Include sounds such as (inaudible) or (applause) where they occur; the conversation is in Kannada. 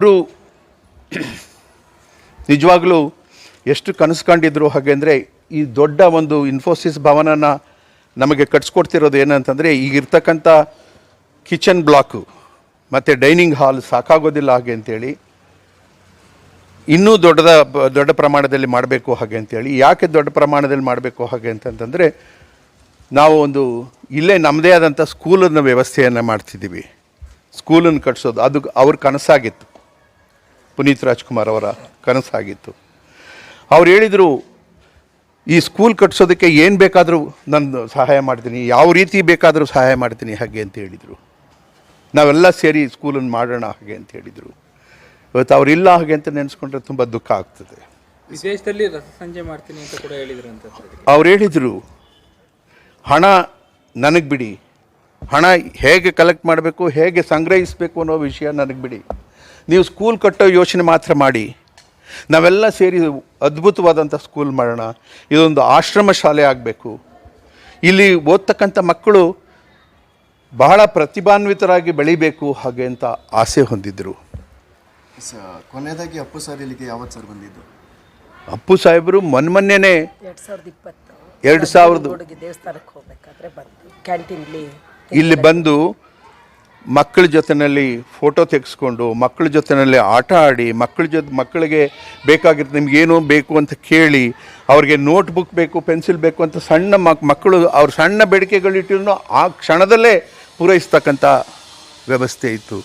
ಅವರು (clears throat) ನಿಜವಾಗ್ಲೂ ಎಷ್ಟು ಕನಸು ಕಂಡಿದ್ರು ಹಾಗೆ ಅಂದರೆ ಈ ದೊಡ್ಡ ಒಂದು ಇನ್ಫೋಸಿಸ್ ಭವನನ ನಮಗೆ ಕಟ್ಸ್ಕೊಡ್ತಿರೋದು ಏನಂತಂದರೆ ಈಗಿರ್ತಕ್ಕಂಥ ಕಿಚನ್ ಬ್ಲಾಕು, ಮತ್ತು ಡೈನಿಂಗ್ ಹಾಲ್ ಸಾಕಾಗೋದಿಲ್ಲ ಹಾಗೆ ಅಂತೇಳಿ, ಇನ್ನೂ ದೊಡ್ಡದ ದೊಡ್ಡ ಪ್ರಮಾಣದಲ್ಲಿ ಮಾಡಬೇಕು ಹಾಗೆ ಅಂತೇಳಿ, ಯಾಕೆ ದೊಡ್ಡ ಪ್ರಮಾಣದಲ್ಲಿ ಮಾಡಬೇಕು ಹಾಗೆ ಅಂತಂತಂದರೆ ನಾವು ಒಂದು ಇಲ್ಲೇ ನಮ್ಮದೇ ಆದಂಥ ಸ್ಕೂಲನ್ನ ವ್ಯವಸ್ಥೆಯನ್ನು ಮಾಡ್ತಿದ್ದೀವಿ. ಸ್ಕೂಲನ್ನು ಕಟ್ಸೋದು, ಅದು ಅವ್ರ ಕನಸಾಗಿತ್ತು. ಪುನೀತ್ ರಾಜ್ಕುಮಾರ್ ಅವರ ಕನಸಾಗಿತ್ತು. ಅವ್ರು ಹೇಳಿದರು ಈ ಸ್ಕೂಲ್ ಕಟ್ಸೋದಕ್ಕೆ ಏನು ಬೇಕಾದರೂ ನಾನು ಸಹಾಯ ಮಾಡ್ತೀನಿ ಯಾವ ರೀತಿ ಬೇಕಾದರೂ ಸಹಾಯ ಮಾಡ್ತೀನಿ ಹಾಗೆ ಅಂತ ಹೇಳಿದರು. ನಾವೆಲ್ಲ ಸೇರಿ ಸ್ಕೂಲನ್ನು ಮಾಡೋಣ ಹಾಗೆ ಅಂತ ಹೇಳಿದರು. ಇವತ್ತು ಅವರಿಲ್ಲ ಹಾಗೆ ಅಂತ ನೆನೆಸ್ಕೊಂಡ್ರೆ ತುಂಬ ದುಃಖ ಆಗ್ತದೆ. ವಿಶೇಷದಲ್ಲಿ ರಸ ಸಂಜೆ ಮಾಡ್ತೀನಿ ಅಂತ ಕೂಡ ಹೇಳಿದ್ರು ಅಂತ ಅವ್ರು ಹೇಳಿದರು ಹಣ ನನಗೆ ಬಿಡಿ. ಹಣ ಹೇಗೆ ಕಲೆಕ್ಟ್ ಮಾಡಬೇಕು ಹೇಗೆ ಸಂಗ್ರಹಿಸಬೇಕು ಅನ್ನೋ ವಿಷಯ ನನಗೆ ಬಿಡಿ. ನೀವು ಸ್ಕೂಲ್ ಕಟ್ಟೋ ಯೋಚನೆ ಮಾತ್ರ ಮಾಡಿ. ನಾವೆಲ್ಲ ಸೇರಿ ಅದ್ಭುತವಾದಂಥ ಸ್ಕೂಲ್ ಮಾಡೋಣ. ಇದೊಂದು ಆಶ್ರಮ ಶಾಲೆ ಆಗಬೇಕು. ಇಲ್ಲಿ ಓದ್ತಕ್ಕಂಥ ಮಕ್ಕಳು ಬಹಳ ಪ್ರತಿಭಾನ್ವಿತರಾಗಿ ಬೆಳಿಬೇಕು ಹಾಗೆ ಅಂತ ಆಸೆ ಹೊಂದಿದ್ದರು ಕೊನೆಯದಾಗಿ ಅಪ್ಪು ಸರ್ ಇಲ್ಲಿಗೆ ಯಾವತ್ತು ಸರ್ ಬಂದಿದ್ದು? ಅಪ್ಪು ಸಾಹೇಬರು ಮೊನ್ಮೊನ್ನೆನೇ ಎರಡು ಸಾವಿರದ ಇಪ್ಪತ್ತು. ಎರಡು ಸಾವಿರದ ದೇವಸ್ಥಾನಕ್ಕೆ ಹೋಗ್ಬೇಕಾದ್ರೆ ಬಂದು. ಕ್ಯಾಂಟೀನ್ಲಿ ಇಲ್ಲಿ ಬಂದು ಮಕ್ಕಳ ಜೊತೆಯಲ್ಲಿ ಫೋಟೋ ತೆಗೆಸ್ಕೊಂಡು, ಮಕ್ಕಳ ಜೊತೆಯಲ್ಲಿ ಆಟ ಆಡಿ, ಮಕ್ಕಳ ಜೊತೆ, ಮಕ್ಕಳಿಗೆ ಬೇಕಾಗಿತ್ತು ನಿಮ್ಗೇನು ಬೇಕು ಅಂತ ಕೇಳಿ, ಅವ್ರಿಗೆ ನೋಟ್ಬುಕ್ ಬೇಕು ಪೆನ್ಸಿಲ್ ಬೇಕು ಅಂತ ಸಣ್ಣ ಮಕ್, ಮಕ್ಕಳು ಅವ್ರ ಸಣ್ಣ ಬೇಡಿಕೆಗಳಿಟ್ಟಿರೋ ಆ ಕ್ಷಣದಲ್ಲೇ ಪೂರೈಸ್ತಕ್ಕಂಥ ವ್ಯವಸ್ಥೆ ಇತ್ತು.